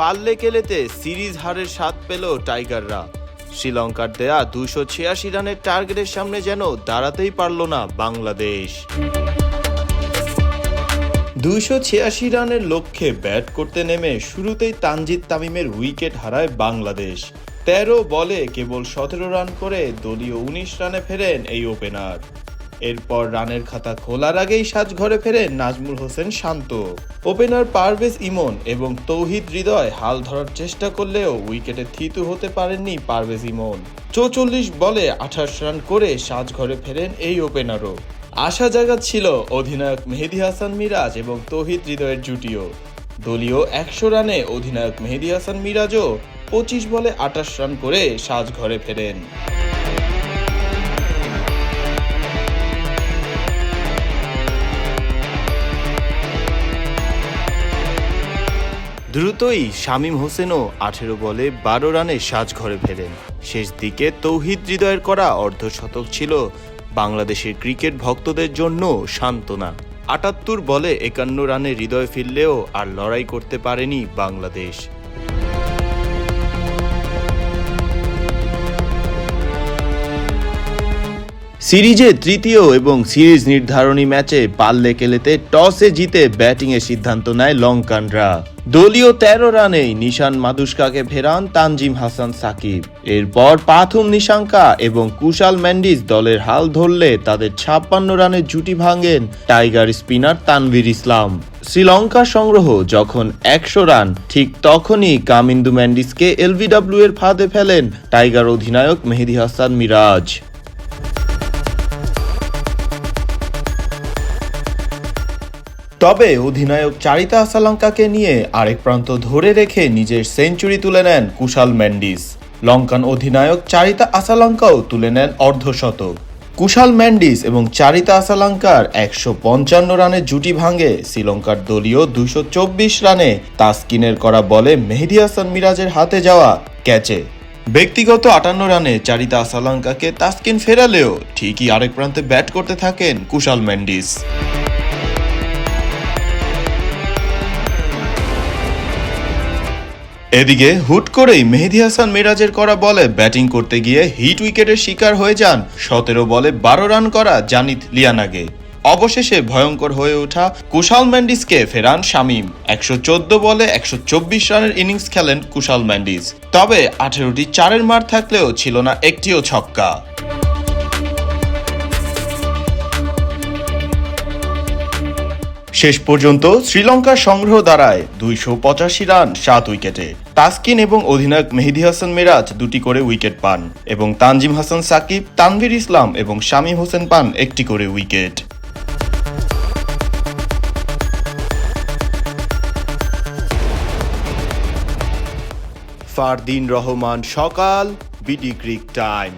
পাল্লে কেলেতে series হারের স্বাদ পেল টাইগাররা। শ্রীলঙ্কার দেয়া দুশো ছিয়াশি রানের টার্গেটের সামনে যেন দাঁড়াতেই পারল না বাংলাদেশ। দুইশো ছিয়াশি রানের লক্ষ্যে ব্যাট করতে নেমে শুরুতেই তানজিদ তামিমের উইকেট হারায় বাংলাদেশ। তেরো বলে কেবল সতেরো রান করে দলীয় উনিশ রানে ফেরেন এই ওপেনার। এরপর রানের খাতা খোলার আগেই সাজঘরে ফেরেন নাজমুল হোসেন শান্ত। ওপেনার পারভেজ ইমন এবং তৌহিদ হৃদয় হাল ধরার চেষ্টা করলেও উইকেটে থিতু হতে পারেননি পারভেজ ইমন। চৌচল্লিশ বলে আঠাশ রান করে সাজঘরে ফেরেন এই ওপেনারও আশা জায়গা ছিল অধিনায়ক মেহেদি হাসান মিরাজ এবং তৌহিদ হৃদয়ের জুটিও। দলীয় একশো রানে অধিনায়ক মেহেদি হাসান মিরাজও পঁচিশ বলে আটাশ রান করে সাজঘরে ফেরেন। দ্রুতই শামীম হোসেনও আঠেরো বলে বারো রানে সাজঘরে ফেরেন। শেষ দিকে তৌহিদ হৃদয়ের করা অর্ধশতক ছিল বাংলাদেশের ক্রিকেট ভক্তদের জন্য সান্ত্বনা। আটাত্তর বলে একান্ন রানে হৃদয় ফিরলেও আর লড়াই করতে পারেনি বাংলাদেশ। সিরিজে তৃতীয় এবং সিরিজ নির্ধারণী ম্যাচে পাল্লে কেলেতে টসে জিতে ব্যাটিংয়ের সিদ্ধান্ত নেয় লঙ্কানরা। দলীয় তেরো রানেই নিশান মাদুস্কাকে ফেরান তানজিম হাসান সাকিব। এরপর পাথুম নিশাঙ্কা এবং কুশাল ম্যান্ডিস দলের হাল ধরলে তাদের ছাপ্পান্ন রানের জুটি ভাঙেন টাইগার স্পিনার তানভীর ইসলাম। শ্রীলঙ্কার সংগ্রহ যখন একশো রান, ঠিক তখনই কামিন্দু ম্যান্ডিসকে এলবিডব্লিউ এর ফাঁদে ফেলেন টাইগার অধিনায়ক মেহেদি হাসান মিরাজ। তবে অধিনায়ক চারিতা আসালঙ্কাকে নিয়ে আরেক প্রান্ত ধরে রেখে নিজের সেঞ্চুরি তুলে নেন কুশাল ম্যান্ডিস। লঙ্কান অধিনায়ক চারিতা আসালঙ্কাও তুলে নেন অর্ধশতক। কুশাল ম্যান্ডিস এবং চারিতা আসালঙ্কার একশো পঞ্চান্ন রানের জুটি ভাঙে শ্রীলঙ্কার দলীয় দুশো চব্বিশ রানে তাসকিনের করা বলে মেহেদি হাসান মিরাজের হাতে যাওয়া ক্যাচে। ব্যক্তিগত আটান্ন রানে চারিতা আসালঙ্কাকে তাসকিন ফেরালেও ঠিকই আরেক প্রান্তে ব্যাট করতে থাকেন কুশাল ম্যান্ডিস। এদিকে হুট করেই মেহেদি হাসান মিরাজের করা বলে ব্যাটিং করতে গিয়ে হিট উইকেটের শিকার হয়ে যান সতেরো বলে বারো রান করা জানিত লিয়ানাগে অবশেষে ভয়ঙ্কর হয়ে ওঠা কুশাল ম্যান্ডিসকে ফেরান শামিম। একশো বলে একশো চব্বিশ রানের ইনিংস খেলেন কুশাল ম্যান্ডিস। তবে আঠেরোটি চারের মার থাকলেও ছিল না একটিও ছক্কা। শেষ পর্যন্ত শ্রীলঙ্কার সংগ্রহ দাঁড়ায় দুইশো পঁচাশি রান, সাত উইকেটে। তাসকিন এবং অধিনায়ক মেহেদি হাসান মিরাজ দুটি করে উইকেট পান এবং তানজিম হাসান সাকিব, তানভীর ইসলাম এবং শামীম হোসেন পান একটি করে উইকেট। ফারদিন রহমান, সকাল, বিডি ক্রিক টাইম।